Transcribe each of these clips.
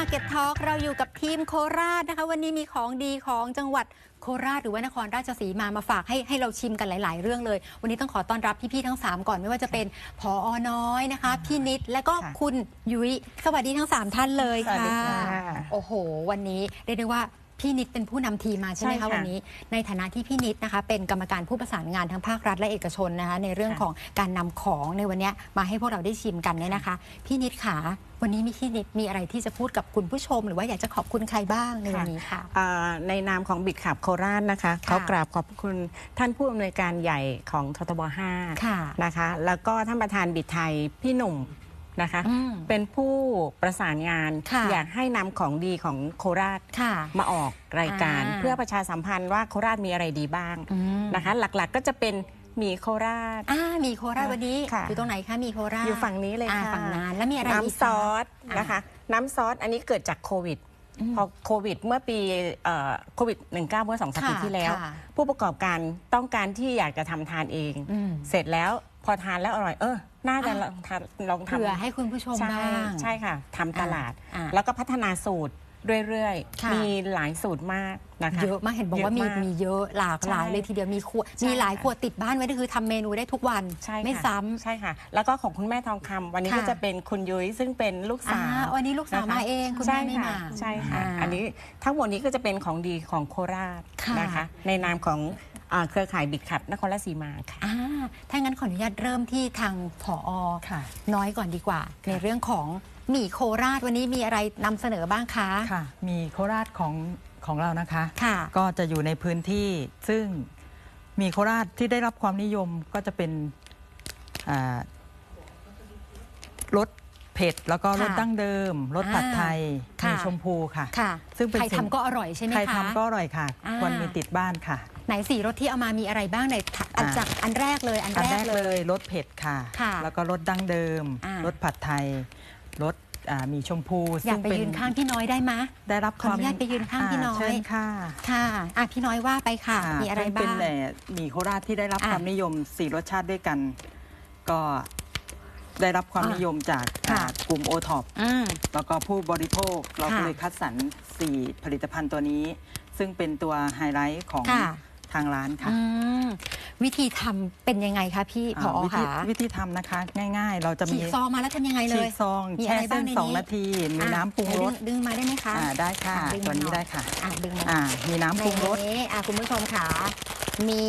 Market Talk เราอยู่กับทีมโคราชนะคะ วันนี้มีของดีของจังหวัดโคราชหรือว่านครราชสีมามาฝากให้ให้เราชิมกันหลาย ๆ เรื่องเลย วันนี้ต้องขอต้อนรับพี่ ๆ ทั้ง 3 ก่อนไม่ว่าจะเป็นพออน้อยนะคะ พี่นิดและก็ค่ะคุณยุ้ยสวัสดีทั้ง 3 ท่านเลยสวัสดีค่ะค่ะ โอ้โห วันนี้เรียกได้ว่า พี่นิดเป็นผู้นำทีมมาใช่ไหมใช่คะค่ะวันนี้ ในฐานะที่พี่นิดนะคะเป็นกรรมการผู้ประสานงานทั้งภาครัฐและเอกชนนะคะในเรื่องค่ะของการนำของในวันเนี้ยมาให้พวกเราได้ชิมกันเนี่ยนะคะ พี่นิดขาวันนี้มีพี่นิดมีอะไรที่จะพูดกับคุณผู้ชม หรือว่าอยากจะขอบคุณใครบ้างในวันนี้ค่ะ อ่าในนามของบิดขับโคราชนะคะเขากราบขอบคุณท่านผู้อำนวยการใหญ่ของททบค่ะ 5นะคะ แล้วก็ท่านประธานบิดไทยพี่หนุ่ม นะคะ อืมเป็นผู้ประสานงานค่ะ อยากให้นำของดีของโคราชค่ะ มาออกรายการ อ่า เพื่อประชาสัมพันธ์ว่าโคราชมีอะไรดีบ้างอืมนะคะ หลักๆก็จะเป็นหมีโคราช อ่ามีโคราชวันนี้ค่ะ อยู่ตรงไหนคะมีโคราชอยู่ฝั่งนี้เลยอ่าค่ะฝั่งนั้นแล้วมีอะไรอีกน้ำซอสคะนะคะ น้ำซอสอันนี้เกิดจากโควิด อืมพอโควิดเมื่อปีเอ่อโควิด 19 เมื่อสองสามปีค่ะที่แล้ว ค่ะ ผู้ประกอบการต้องการที่อยากจะทำทานเอง อืม เสร็จแล้วพอทานแล้วอร่อยเออ น่าจะอะลองทานลองทำเผื่อให้คุณผู้ชมใช่บ้าง ใช่ค่ะทำตลาด อ่าแล้วก็พัฒนาสูตร เรื่อยค่ะ ๆ มีหลายสูตรมากนะคะ เยอะมากเห็นบอกว่ามีเยอะมากมีเยอะหลากหลายใช่เลยทีเดียวมีขวดใช่มีหลายค่ะ ขวดติดบ้านไว้ก็คือทำเมนูได้ทุกวันใช่ค่ะไม่ซ้ำ ใช่ค่ะ แล้วก็ของคุณแม่ทองคำวันนี้ค่ะ ก็จะเป็นคุณยุ้ยซึ่งเป็นลูกอ่าสาว วันนี้ลูกสาวนะคะ มาเองคุณใช่แม่ไม่ค่ะมา ใช่ค่ะาอันนี้ทั้งหมดนี้ก็จะเป็นของดีของโคราชค่ะ นะคะ ในนามของอ่าเครือข่ายบิดขับนครราชสีมาค่ะ อ่าถ้างั้นขออนุญาตเริ่มที่ทางผอ ค่ะ น้อยก่อนดีกว่า ในเรื่องของ หมี่โคราชวันนี้มีอะไรนำเสนอบ้างคะ ค่ะ มีโคราชของของเรานะคะ ค่ะ ก็จะอยู่ในพื้นที่ซึ่งมีโคราชที่ได้รับความนิยมก็จะเป็นอ่ารสเผ็ดแล้วก็รสค่ะดั้งเดิมรสผัดไทยค่ะ มีชมพูค่ะ ค่ะซึ่งเป็นใครสิ่ง ทำก็อร่อยใช่ไหมใครคะทำก็อร่อยค่ะ อ่า ควรมีติดบ้านค่ะ ไหนสี่รสที่เอามามีอะไรบ้างในอันอ่า จากอันแรกเลยอันอันแรแรกกเลเลย ยรสเผ็ดค่ะ ค่ะแล้วก็รสดั้งเดิม อ่ารสผัดไทย รสอ่ามีชมพูอยากไปซึ่ยืนข้างพี่น้อยได้ไหมได้รับขออนุญาตไปยืนข้างพี่น้อย เชิญค่ะค่ะอะพี่น้อยว่าไปค่ะอ่ามีอะไรซึ่บ้าเป็นง แหล่หมี่โคราชที่ได้รับอะความนิยมสี่รสชาติด้วยกัน ก็ได้รับความอะนิยมจากค่ะ อ่ากลุ่มโอท็อป อืม แล้วก็ผู้บริโภคเราก็ค่ะเลยคัดสรรสี่ผลิตภัณฑ์ตัวนี้ ซึ่งเป็นตัวไฮไลท์ของค่ะ ทางร้านค่ะอืมวิธีทำเป็นยังไงคะพี่ผออ่าวิธีคะวิธีทำนะคะ ง่ายๆ เราจะฉีมีกซองมาแล้วทำยังไงเลฉีย กซองมีแช่อะไรบ้าเส้งนในสองนี้นาที มีน้ำปรุงรสดึดึงมาได้ไหมคะอ่าได้ค่ะ อะดึงตัวมานี้หน่อยได้ค่ะ อะดึงมา อ่า มีน้ำปรุงรส ในนี้อะคุณผู้ชมค่ะมี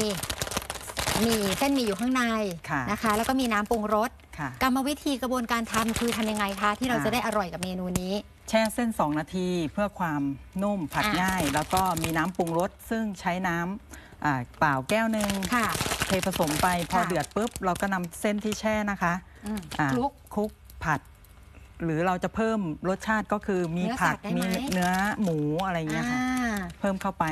มีเส้นหมีอยู่ข้างในค่ะ นะคะ แล้วก็มีน้ำปรุงรสค่ะ กรรมวิธีกระบวนการทำคือทำยังไงคะ ที่เราอ่าจะได้อร่อยกับเมนูนี้ แช่เส้น 2 นาทีเพื่อความนุ่มผัดอะง่าย แล้วก็มีน้ำปรุงรสซึ่งใช้น้ำ อ่าเปล่าแก้วหนึ่งค่ะ เทผสมไปพอค่ะ เดือดปุ๊บ เราก็นำเส้นที่แช่นะคะอืมอ่าคลุก คลุกผัด หรือเราจะเพิ่มรสชาติก็คือมีเนื้อผักสัตว์ได้มีไหมเนื้อหมูอะไรเงี้ยค่ะอ่าเพิ่มเข้าไป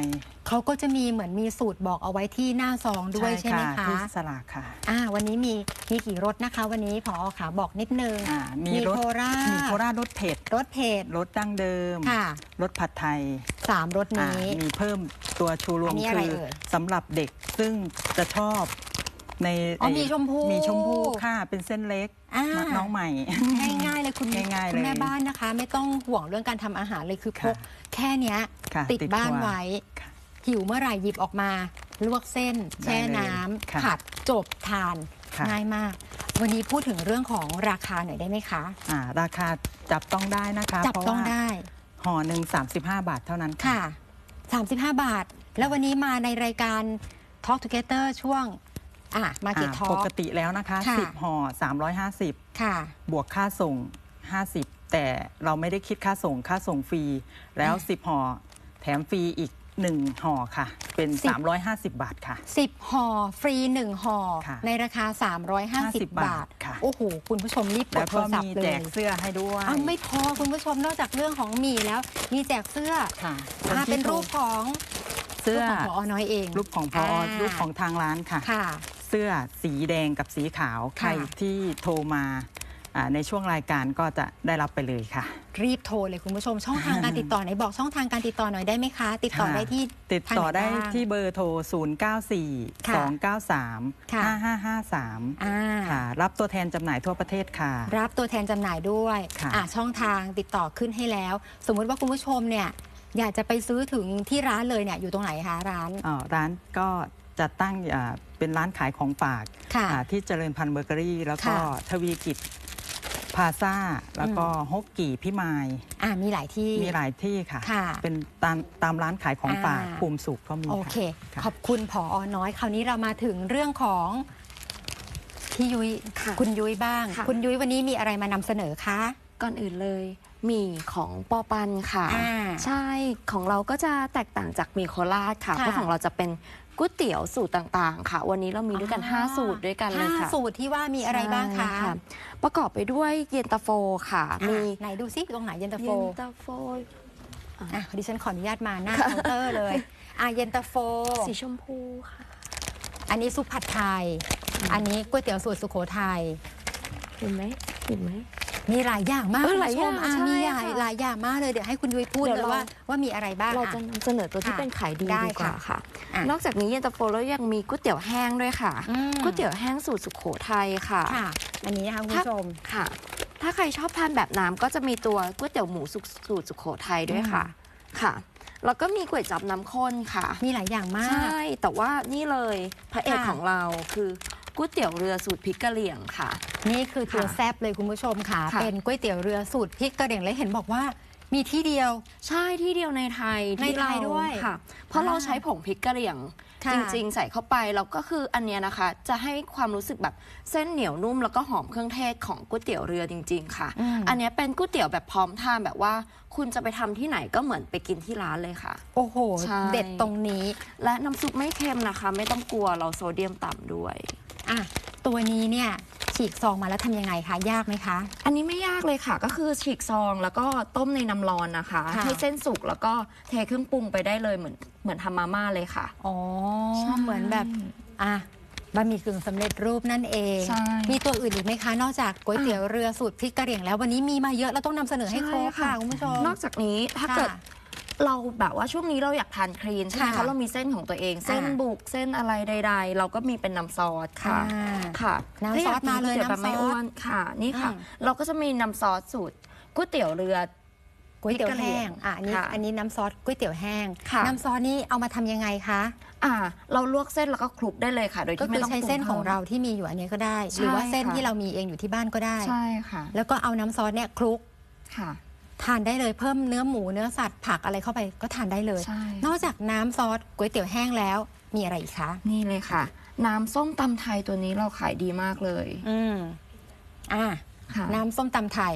เขาก็จะมีเหมือนมีสูตรบอกเอาไว้ที่หน้าซองด้วยใช่ไหมคะที่สลากค่ะอ่าวันนี้มีมีกี่รสนะคะ วันนี้พอขาบอกนิดนึง อ่ามีรสโคราช มีโคราชรสเผ็ดรสเผ็ดรสดั้งเดิมค่ะรสผัดไทยสามรสอ่านี้ มีเพิ่มตัวชูรวอัมนนี้อะไรคือเอ่ย สำหรับเด็กซึ่งจะชอบ ในอ๋อไอ้มีชมพูมีชมพูค่ะ เป็นเส้นเล็กอ่า น้องใหม่ ง่ายๆเลยคุณง่ายๆคุณแม่เลยบ้านนะคะ ไม่ต้องห่วงเรื่องการทำอาหารเลยคือพค่ะกแค่เนี้ย ค่ะติดบ้านครัไว้ ค่ะหิวเมื่อไหร่หยิบออกมา ลวกเส้น แช่ได้เลยน้ำค่ะผัดจบทาน ค่ะ ง่ายมาก วันนี้พูดถึงเรื่องของราคาหน่อยได้ไหมคะ อ่าราคาจับต้องได้นะคะจับเพราะต้องว่าได้ห่อหนึ่ง35 บาทเท่านั้นค่ะ35 บาท แล้ววันนี้มาในรายการ Talk Together ช่วง อะมาเก็ตอ่าทอปล์กติแล้วนะคะค่ะ10ห่อ350 ค่ะ บวกค่าส่ง 50 แต่เราไม่ได้คิดค่าส่งค่าส่งฟรี แล้ว 10ห่อแถมฟรีอีก1ห่อค่ะ เป็นสิบ350 บาทค่ะ 10ห่อฟรี 1ห่อค่ะในราคา 350 50บาบาททค่ะโอ้โห คุณผู้ชมรีบกแล้ดวโทก็รศัพมีท์เลแจยกเสื้อให้ด้วยอ้าวไม่พอคุณผู้ชมนอกจากเรื่องของหมี่แล้ว มีแจกเสื้อค่ะอ่าคที่เป็นรูปของเสื้อรูปของพอน้อยเอง รูปของพออ่ารูปของทางร้านค่ะค่ะ เสื้อสีแดงกับสีขาว ใครค่ะที่โทรมาอ่าในช่วงรายการก็จะได้รับไปเลยค่ะ รีบโทรเลยคุณผู้ชม ช่องทางการติดต่อไหนบอกช่องทางการติดต่อหน่อยได้ไหมคะ ติดต่อได้ที่ติดต่อได้ทางหนบ้าง ที่เบอร์โทร 0 9 4ค่ะ2 9 3 ค่ะ 5 5 5 3อ่า ค่ะรับตัวแทนจำหน่ายทั่วประเทศค่ะ รับตัวแทนจำหน่ายด้วยค่ะอะช่องทางติดต่อขึ้นให้แล้ว สมมุติว่าคุณผู้ชมเนี่ยอยากจะไปซื้อถึงที่ร้านเลยเนี่ยอยู่ตรงไหนคะร้านอ่าร้านก็ จะตั้งอ่าเป็นร้านขายของฝากค่ะอ่าที่เจริญพันธุ์เบเกอรี่ แล้วก็ค่ะทวีกิจพาซาแล้วก็ฮกกี่พิมายอ่ามีหลายที่มีหลายที่ค่ะค่ะเป็นตามตามร้านขายของฝากอ่าภูมิสุขก็มีโอเคค่ะขอบคุณผออน้อย คราวนี้เรามาถึงเรื่องของพี่ยุ้ยค่ะคุณยุ้ยบ้างค่ะคุณยุ้ยวันนี้มีอะไรมานำเสนอคะก่อนอื่นเลยหมี่ของปอปันค่ะอ่าใช่ของเราก็จะแตกต่างจากหมี่โคราชค่ะค่ะเพราะของเราจะเป็น ก๋วยเตี๋ยวสูตรต่างๆ ค่ะ วันนี้เรามีด้วยกันอ๋อ5สูตรด้วยกันเลยห้าค่ะสูตรที่ว่ามีอะไรบ้างคะ ใช่ประกอบไปด้วยเย็นตาโฟค่ะอะ มี ไหนดูซิตรงไหนเย็นตาโฟ เย็นตาโฟ อะดิฉันขออนุญาตมาหน้าค่ะเคาน์เตอร์เลย อะเย็นตาโฟ สีชมพูค่ะ อันนี้ซุปผัดไทย อันนี้ก๋วยเตี๋ยวสูตรสุโขทัย เห็นไหมเห็นไหม มีหลายอย่างมากเออคุณหลายผู้ชมอย่างอะใช่มีหลายค่ะหลายอย่างมากเลยเดี๋ยวให้คุณยุ้ยพูดเดี๋เลยยวเรา ว่าว่ามีอะไรบ้างเราอะจะนำเสนอตัวที่ค่ะเป็นขายดีได้ดีกว่าค่ะค่ะ อะนอกจากนี้เย็นตาโฟแล้วยังมีก๋วยเตี๋ยวแห้งด้วยค่ะอืมก๋วยเตี๋ยวแห้งสูตรสุโขทัยค่ะ ค่ะ อันนี้นะคะคุณผู้ชม ค่ะ ถ้าใครชอบทานแบบน้ำก็จะมีตัวก๋วยเตี๋ยวหมูสุกสูตรสุโขทัยด้วยค่ะ ค่ะ แล้วก็มีก๋วยจับน้ำข้นค่ะ มีหลายอย่างมาใช่กแต่ว่านี่เลยพระเอกค่ะ ของเราคือ ก๋วยเตี๋ยวเรือสูตรพริกกะเหรี่ยงค่ะ นี่คือตัวค่ะแซบเลยคุณผู้ชมค่ะ ค่ะ เป็นก๋วยเตี๋ยวเรือสูตรพริกกระเหรี่ยงและเห็นบอกว่า มีที่เดียว ใช่ที่เดียวในไทยในที่ไทยเราด้วยค่ะ เพราะอ่าเราใช้ผงพริกกะเหรี่ยง ค่ะ จริงๆ ใส่เข้าไปแล้วก็คืออันเนี้ยนะคะ จะให้ความรู้สึกแบบเส้นเหนียวนุ่มแล้วก็หอมเครื่องเทศของก๋วยเตี๋ยวเรือจริง ๆ ค่ะอืมอันเนี้ยเป็นก๋วยเตี๋ยวแบบพร้อมทานแบบว่า คุณจะไปทำที่ไหนก็เหมือนไปกินที่ร้านเลยค่ะ โอ้โห ใช่ เด็ดตรงนี้ และน้ำซุปไม่เค็มนะคะ ไม่ต้องกลัวเราโซเดียมต่ำด้วย อะตัวนี้เนี่ยฉีกซองมาแล้วทำยังไงคะ ยากไหมคะ อันนี้ไม่ยากเลยค่ะ ก็คือฉีกซองแล้วก็ต้มในน้ำร้อนนะคะ ค่ะ ให้เส้นสุกแล้วก็เทเครื่องปรุงไปได้เลยเหมือนเหมือนทำมาม่าเลยค่ะ อ๋อใช่เหมือนแบบอะบะหมี่กึ่งสำเร็จรูปนั่นเอง ใช่มีตัวอื่นอีกไหมคะ นอกจากก๋วยเตี๋ยวเรือสูตรพริกกระเหรี่ยงแล้ววันนี้มีมาเยอะแล้วต้องนำเสนอให้ครบค่ะคุณผู้ชม นอกจากนี้ถ้าค่ะ เกิด เราแบบว่าช่วงนี้เราอยากทานคลีนใช่ไหมค่ะคะเรามีเส้นของตัวเอง เส้นอ่าบุกเส้นอะไรใด ๆ เราก็มีเป็นน้ำซอสค่ะ อ่า ค่ะน้ำซอสถ้ยกกิมาเลยก๋วตี๋วแบบน้ำซอสไม่อ้วนค่ะ นี่ค่ะ อืม เราก็จะมีน้ำซอสสูตรก๋วยเตี๋ยวเรือ ก๋วยเตี๋ยวแห้งพริกกะเหรี่ยงอะอันนี้ค่ะอันนี้น้ำซอสก๋วยเตี๋ยวแห้ง ค่ะ น้ำซอสนี่เอามาทำยังไงคะ อ่า เราลวกเส้นแล้วก็คลุกได้เลยค่ะ โดยก็ที่คืไม่อต้องใช้ปรุเส้นของพิ่มเราที่มีอยู่อันนี้ก็ได้ใช่หรือว่าเส้นค่ะที่เรามีเองอยู่ที่บ้านก็ได้ ใช่ค่ะแล้วก็เอาน้ำซอสเนี่ยคลุกค่ะ ทานได้เลยเพิ่มเนื้อหมูเนื้อสัตว์ผักอะไรเข้าไปก็ทานได้เลย ใช่ นอกจากน้ำซอสก๋วยเตี๋ยวแห้งแล้วมีอะไรอีกคะนี่เลยค่ะ น้ำส้มตำไทยตัวนี้เราขายดีมากเลยอืมอ่า ค่ะ น้ำส้มตำไทย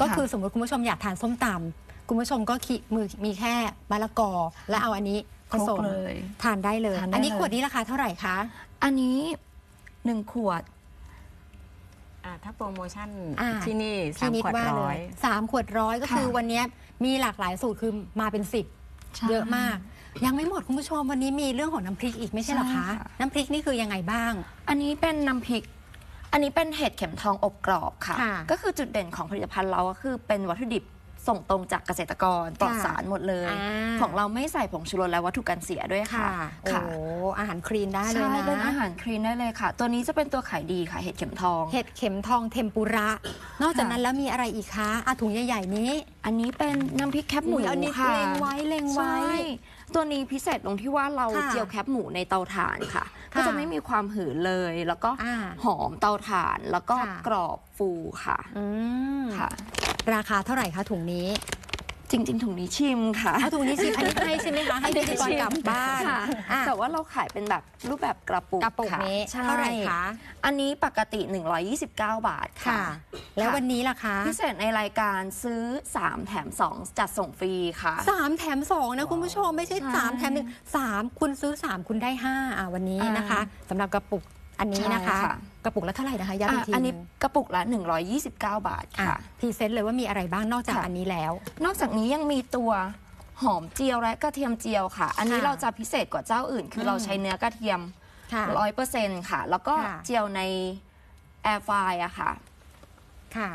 ก็ค่ะ คือสมมติคุณผู้ชมอยากทานส้มตำคุณผู้ชมก็ขีมือมีแค่มะละกอ แล้วเอาอันนี้ผคลุสกมเลย ทานได้เลย ทานได้อันนี้เลย ขวดนี้ราคาเท่าไหร่คะ อันนี้หนึ่งขวด อ่าถ้าโปรโมชั่นอ่า ที่นี่สาที่มนิดขวดว่าเลร้อยยสามขวดร้อยก็ค่ะคือวันเนี้ยมีหลากหลายสูตรคือมาเป็นสิบใช่เยอะมาก ยังไม่หมดคุณผู้ชมวันนี้มีเรื่องของน้ำพริกอีกไม่ใช่เหรอใช่คะ ค่ะ น้ำพริกนี่คือยังไงบ้าง อันนี้เป็นน้ำพริก อันนี้เป็นเห็ดเข็มทองอบกรอบค่ะ ค่ะ ก็คือจุดเด่นของผลิตภัณฑ์เราก็คือเป็นวัตถุดิบ ส่งตรงจากเกษตรกรปลอดสารหมดเลยอ่าของเราไม่ใส่ผงชูรสและวัตถุกันเสียด้วยค่ะโอ้อาหารคลีนได้เลยใช่นะเป็นอาหารคลีนได้เลยค่ะ ตัวนี้จะเป็นตัวขายดีค่ะ เห็ดเข็มทอง เห็ดเข็มทองเทมปุระ นอกจากนั้นแล้วมีอะไรอีกคะอาถุงใหญ่ๆนี้ อันนี้เป็นน้ำพริกแคบหมูอุ๊ยอันนี้ค่ะเล็งไว้เล็งไว้ใช่ตัวนี้พิเศษตรงที่ว่าเราค่ะเจียวแคบหมูในเตาถ่านค่ะค่ะ ก็จะไม่มีความหืนเลย แล้วก็อ่าหอมเตาถ่านแล้วก็ค่ะกรอบฟูค่ะอืมค่ะ ราคาเท่าไหร่คะถุงนี้จริง ๆ ถุงนี้ชิมค่ะเอาถุงนี้ชิมอันนี้ให้ใช่ไหมคะให้พิธีกรกลับบ้านค่ะอะ แต่ว่าเราขายเป็นแบบรูปแบบกระปุกกระปุกค่นี้ใช่เท่าไหร่คะ อันนี้ปกติ 129 บาทค่ะ ค่ะ แล้ววันนี้ล่ะคะพิเศษในรายการซื้อ 3 แถม 2 จัดส่งฟรีค่ะ สามแถมสองนะคุณผู้ชมไม่ใช่ใช่สามแถมหนึ่งสามคุณซื้อสามคุณได้ห้าอะวันนี้อ่านนะคะสำหรับกระปุกอันนี้นะคะ ใช่ค่ะ กระปุกละเท่าไหร่นะคะย้ำอีอะกทีอันนี้หงกระปุกละ 129 บาทอะค่ะพรีเซนต์เลยว่ามีอะไรบ้างนอกจากค่ะอันนี้แล้ว นอกจากนี้ยังมีตัวหอมเจียวและกระเทียมเจียวค่ะ อันนี้ค่ะเราจะพิเศษกว่าเจ้าอื่น คืออมเราใช้เนื้อกระเทียมค่ะร้อยเปอร์เซ็นต์ค่ะ แล้วก็ค่ะเจียวในแอร์ไฟอะค่ะ ค่ะ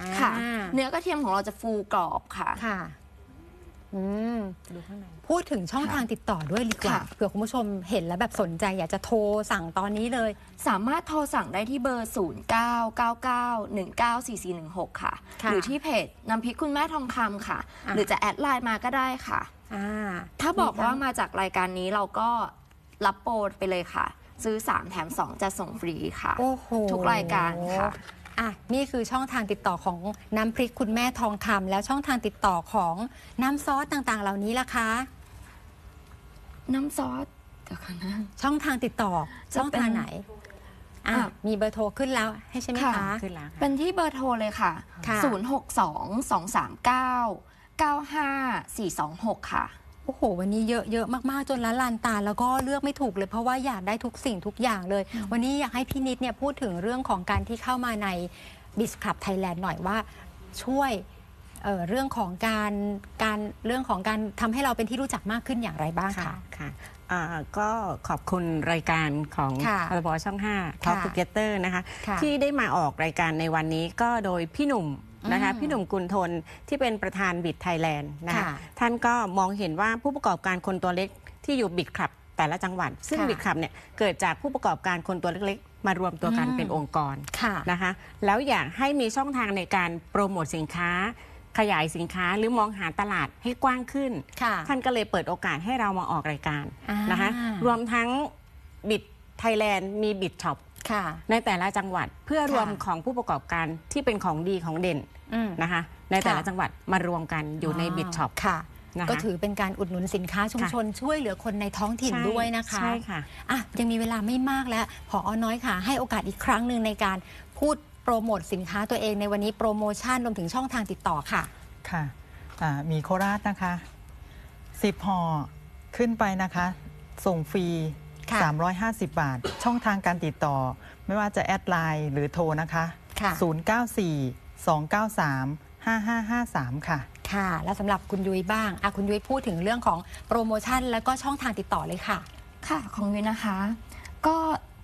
อ่าค่ะ เนื้อกระเทียมของเราจะฟูกรอบค่ะค่ะอืม ดูข้างใน พูดถึงช่องค่ะทางติดต่อด้วยดีกว่าค่ะ เผื่อคุณผู้ชมเห็นแล้วแบบสนใจอยากจะโทรสั่งตอนนี้เลย สามารถโทรสั่งได้ที่เบอร์ 0 9 9 9 1 9 4 4 1 6 ค่ะ ค่ะ หรือที่เพจน้ำพริกคุณแม่ทองคำค่ะอะหรือจะแอดไลน์มาก็ได้ค่ะ อ่าถ้าบอกมีทั้งว่ามาจากรายการนี้เราก็รับโปรไปเลยค่ะ ซื้อ 3 แถม 2 จะส่งฟรีค่ะ โอ้โหทุกรายการค่ะ อะนี่คือช่องทางติดต่อของน้ำพริกคุณแม่ทองคำแล้วช่องทางติดต่อของน้ำซอสต่างๆ เหล่านี้ล่ะคะ น้ำซอสเดี๋ยวกันนะ ช่องทางติดต่อจะช่องทางเป็นไหนอะอะ มีเบอร์โทรขึ้นแล้วให้ใช่ไหมค่ะคะขึ้นแล้วค่ะเป็นที่เบอร์โทรเลยค่ะ ค่ะ 062-239-95426 ค่ะ โอ้โห วันนี้เยอะเยอะมาก ๆ จนละลานตา แล้วก็เลือกไม่ถูกเลยเพราะว่าอยากได้ทุกสิ่งทุกอย่างเลย วันนี้อยากให้พี่นิดเนี่ยพูดถึงเรื่องของการที่เข้ามาใน b i z Club Thailand หน่อยว่าช่วยเอ่อเรื่องของการการเรื่องของการทำให้เราเป็นที่รู้จักมากขึ้นอย่างไรบ้างค่ะคะ ค่ะอ่าก็ขอบคุณรายการของค่ะพรบช่อง 5 Talk ค่ะ Together นะคะ ค่ะ ที่ได้มาออกรายการในวันนี้ก็โดยพี่หนุ่ม นะคะอืมพี่หนุ่มกุลทนที่เป็นประธานบิดไทยแลนด์นะคะค่ะท่านก็มองเห็นว่าผู้ประกอบการคนตัวเล็กที่อยู่บิดคลับแต่ละจังหวัด ซึ่งค่ะ บิดคลับเนี่ยเกิดจากผู้ประกอบการคนตัวเล็กๆ มารวมตัวกันอืมเป็นองค์กร ค่ะ นะคะแล้วอยากให้มีช่องทางในการโปรโมทสินค้า ขยายสินค้าหรือมองหาตลาดให้กว้างขึ้น ค่ะ ท่านก็เลยเปิดโอกาสให้เรามาออกรายการอ่านนะคะรวมทั้งบิด ไทยแลนด์มีบิดช็อปค่ะ ในแต่ละจังหวัดเพื่อรวมค่ะของผู้ประกอบการที่เป็นของดีของเด่นอืม นะคะ ในแต่ละค่ะ จังหวัดมารวมกันอยู่ในบิดช็อป ค่ะ นะคะ ก็ถือเป็นการอุดหนุนสินค้าชุมชน ช่วยเหลือคนในท้องถิ่นใช่ด้วยนะคะ ใช่ค่ะ อะยังมีเวลาไม่มากแล้ว พออน้อยค่ะ ให้โอกาสอีกครั้งหนึ่งในการพูดโปรโมทสินค้าตัวเองในวันนี้โปรโมชั่นรวมถึงช่องทางติดต่อค่ะ ค่ะอ่ามีโคราชนะคะ 10ห่อขึ้นไปนะคะ ส่งฟรีค่ะ 350 บาท ช่องทางการติดต่อ ไม่ว่าจะแอดไลน์หรือโทรนะคะ ค่ะ 094 293 5553 ค่ะ ค่ะ และสำหรับคุณยุ้ยบ้างอะคุณยุ้ยพูดถึงเรื่องของโปรโมชั่น แล้วก็ช่องทางติดต่อเลยค่ะ ค่ะของยุ้ยนะคะ ก็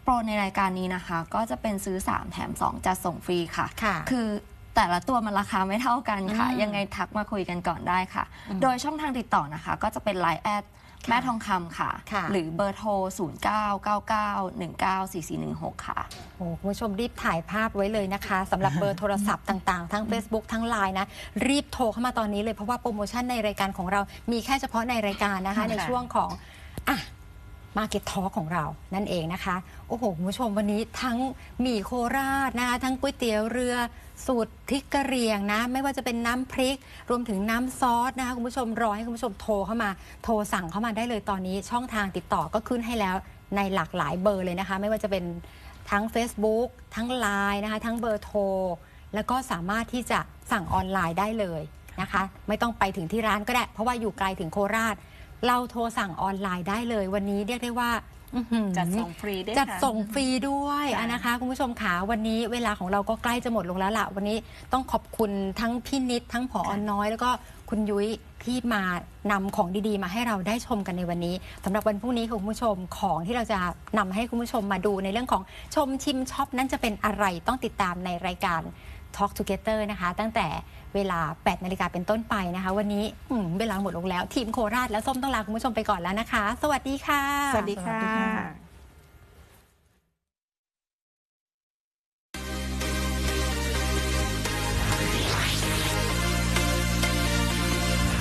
โปรในรายการนี้นะคะ ก็จะเป็นซื้อ 3 แถม 2 จะส่งฟรีค่ะ ค่ะ คือแต่ละตัวมันราคาไม่เท่ากันค่ะ อืมยังไงทักมาคุยกันก่อนได้ค่ะ อืม โดยช่องทางติดต่อนะคะ ก็จะเป็น Line แอด แม่ทองคำค่ะ ค่ะ หรือเบอร์โทร 0999194416 ค่ะ โอ้คุณผู้ชมรีบถ่ายภาพไว้เลยนะคะสำหรับเบอร์โทรศัพท์ต่างๆ ทั้ง Facebook ทั้ง Line นะ รีบโทรเข้ามาตอนนี้เลยเพราะว่าโปรโมชั่นในรายการของเรามีแค่เฉพาะในรายการนะคะในช่วงของอะ มาเก็ตทอของเรานั่นเองนะคะ โอ้โหคุณผู้ชมวันนี้ทั้งหมี่โคราชนะคะทั้งก๋วยเตี๋ยวเรือสูตรพริกกะเหรียงนะ ไม่ว่าจะเป็นน้ำพริก รวมถึงน้ำซอสนะคะคุณผู้ชมรอให้คุณผู้ชมโทรเข้ามา โทรสั่งเข้ามาได้เลยตอนนี้ ช่องทางติดต่อก็ขึ้นให้แล้วในหลากหลายเบอร์เลยนะคะ ไม่ว่าจะเป็นทั้ง Facebook ทั้ง Line นะคะ ทั้งเบอร์โทร แล้วก็สามารถที่จะสั่งออนไลน์ได้เลยนะคะ ไม่ต้องไปถึงที่ร้านก็ได้ เพราะว่าอยู่ไกลถึงโคราช เราโทรสั่งออนไลน์ได้เลยวันนี้เรียกได้ว่าอื้อหือ จัดส่งฟรีด้วยจัดค่ะ ส่งฟรีด้วยค่ะอะนะคะ คุณผู้ชมขาวันนี้เวลาของเราก็ใกล้จะหมดลงแล้วล่ะ วันนี้ต้องขอบคุณทั้งพี่นิด ทั้งผออน้อย แล้วก็คุณยุ้ยที่มานำของดีๆ มาให้เราได้ชมกันในวันนี้สำหรับวันพรุ่งนี้ค่ะคุณผู้ชมของที่เราจะนำให้คุณผู้ชมมาดูในเรื่องของชมชิมช็อปนั้นจะเป็นอะไรต้องติดตามในรายการ Talk Together นะคะ ตั้งแต่เวลา 8 นาฬิกาเป็นต้นไปนะคะ วันนี้อืมเวลาหมดลงแล้ว ทีมโคราชและส้มต้องลาคุณผู้ชมไปก่อนแล้วนะคะ สวัสดีค่ะ สวัสดีสวัสค่ดีค่ะะ